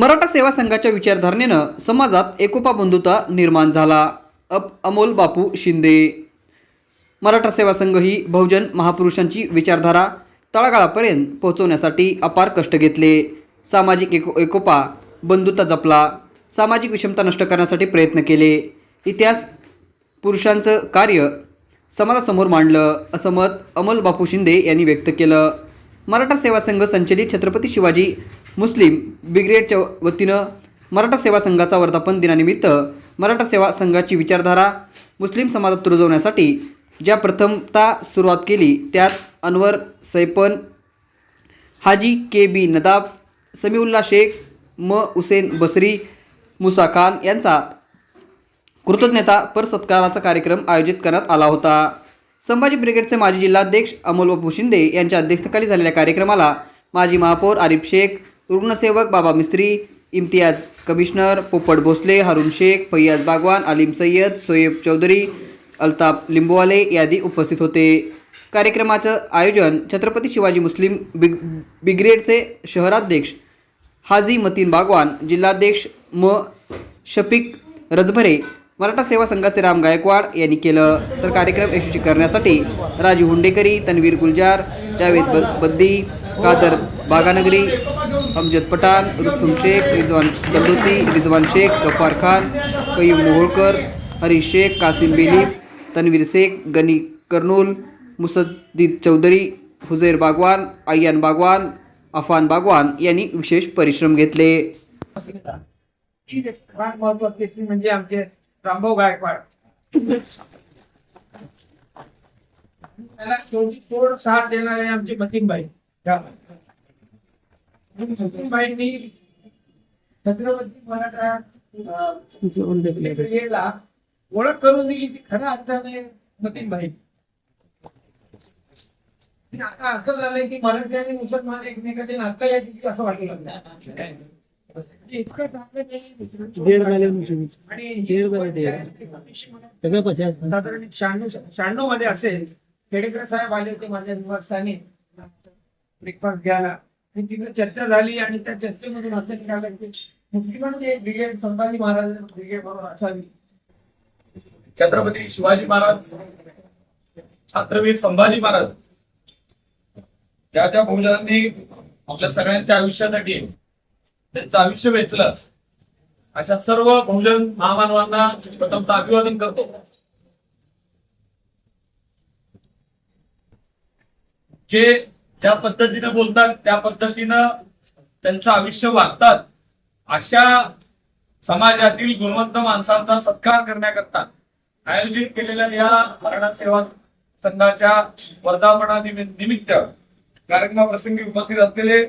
मराठा सेवा संघाच्या विचारधारणेनं समाजात एकोपा बंधुता निर्माण झाला. अप अमोल बापू शिंदे. मराठा सेवा संघ ही बहुजन महापुरुषांची विचारधारा तळागाळापर्यंत पोहोचवण्यासाठी अपार कष्ट घेतले. सामाजिक एको एकोपा बंधुता जपला. सामाजिक विषमता नष्ट करण्यासाठी प्रयत्न केले. इतिहास पुरुषांचं कार्य समाजासमोर मांडलं असं मत अमोल बापू शिंदे यांनी व्यक्त केलं. मराठा सेवा संघ संचलित छत्रपती शिवाजी मुस्लिम ब्रिगेडच्या वतीनं मराठा सेवा संघाचा वर्धापन दिनानिमित्त मराठा सेवा संघाची विचारधारा मुस्लिम समाजात रुजवण्यासाठी ज्या प्रथमता सुरुवात केली त्यात अनवर सैपन हाजी के बी नदाब समीउल्ला शेख म हुसेन बसरी मुसा खान यांचा कृतज्ञता पर सत्काराचा कार्यक्रम आयोजित करण्यात आला होता. संभाजी ब्रिगेडचे माजी जिल्हाध्यक्ष अमोल बापू शिंदे यांच्या अध्यक्षतेखाली झालेल्या कार्यक्रमाला माजी महापौर आरिफ शेख रुग्णसेवक बाबा मिस्त्री इम्तियाज कमिशनर पोपट भोसले हरुण शेख फैयाज बागवान अलीम सय्यद सोएब चौधरी अल्ताफ लिंबोवाले यादी उपस्थित होते. कार्यक्रमाचं आयोजन छत्रपती शिवाजी मुस्लिम बिग बिग्रेडचे शहराध्यक्ष हाजी मतीन बागवान जिल्हाध्यक्ष म शफिक रजभरे मराठा सेवा संघाचे राम गायकवाड यांनी केलं. तर कार्यक्रम यशस्वी करण्यासाठी राजू हुंडेकरी तन्वीर गुलजार जावेद ब बद्दी कादर बागानगरी अमजद पठाण रुस्तुम शेख रिजवान दंडोती रिजवान शेख गफार खान कयूम मोहोळकर हरीश शेख कासिम बेलीफ तन्वीर शेख गनी कर्नूल मुसद्दीद चौधरी हुजैर बागवान अय्यान बागवान अफान बागवान यांनी विशेष परिश्रम घेतले. म्हणजे आमचे रामभाऊ गायकवाड त्याला शेवटी तोड साथ देणारे आमचे मतीनबाई मतीनबाईंनी छत्रपती मराठा ओळख करून दिली ती खरा अर्थाने मतीनबाई आता असं झालंय की मराठी आणि मुसलमान एकमेकांचे नातं यायची असं वाटलं साधारण शहाण्णव शहाण्णवमध्ये असेल. खेडेकर साहेब आले होते माझ्या निवासस्थानी. ब्रेकफास्ट घ्यायला आणि तिथं चर्चा झाली आणि त्या चर्चेमधून असं निघालं की मुस्लिमांची एक ब्रिगेड संभाजी महाराज ब्रिगेड म्हणून असावी. छत्रपती शिवाजी महाराज छत्रवीर संभाजी महाराज. त्या त्या बहुजनांनी आपल्या सगळ्यांच्या आयुष्यासाठी त्यांचं आयुष्य वेचलं. अशा सर्व बहुजन महामानवांना प्रथमतः अभिवादन करतो. जे ज्या पद्धतीनं बोलतात त्या पद्धतीनं त्यांचं आयुष्य वागतात अशा समाजातील गुणवंत माणसांचा सत्कार करण्याकरता आयोजित केलेल्या या मराठा सेवा संघाच्या वर्धापना निमित्त कार्यक्रमाप्रसंगी उपस्थित असलेले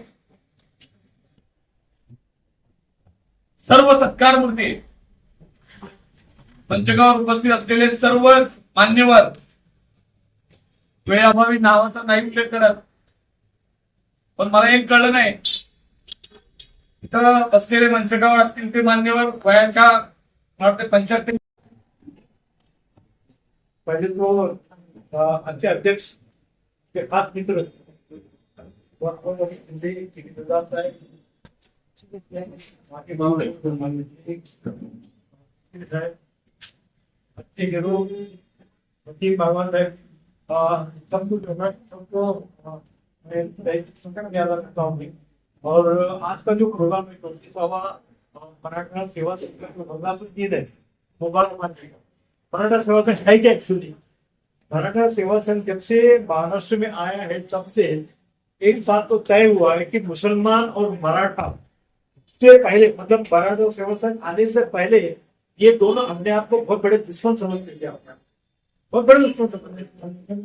सर्व सत्कार मूर्ती पंचगावर उपस्थित असलेले सर्व मान्यवर. वेळाभावी नावाचा नाही उल्लेख करत. पण मला एक कळलं नाही. इथं असलेले मंचगावर असतील ते मान्यवर वयाच्या वाटते वाटतं पंच्याहत्तर पहिले तो आमचे अध्यक्ष ते खास मित्र. और आज का जो प्रोग्राम है मराठा सेवा संघ मराठा सेवा संघ है क्या एक्चुअली मराठा सेवा संघ जब से महाराष्ट्र में आया है, तब से एक बात तो तय हुआ है कि मुसलमान और मराठा से पहले मतलब बराधव सेवा संघ आने से पहले ये दोनों अपने आप को बहुत बड़े दुश्मन समझते थे बहुत बड़े दुश्मन समझते थे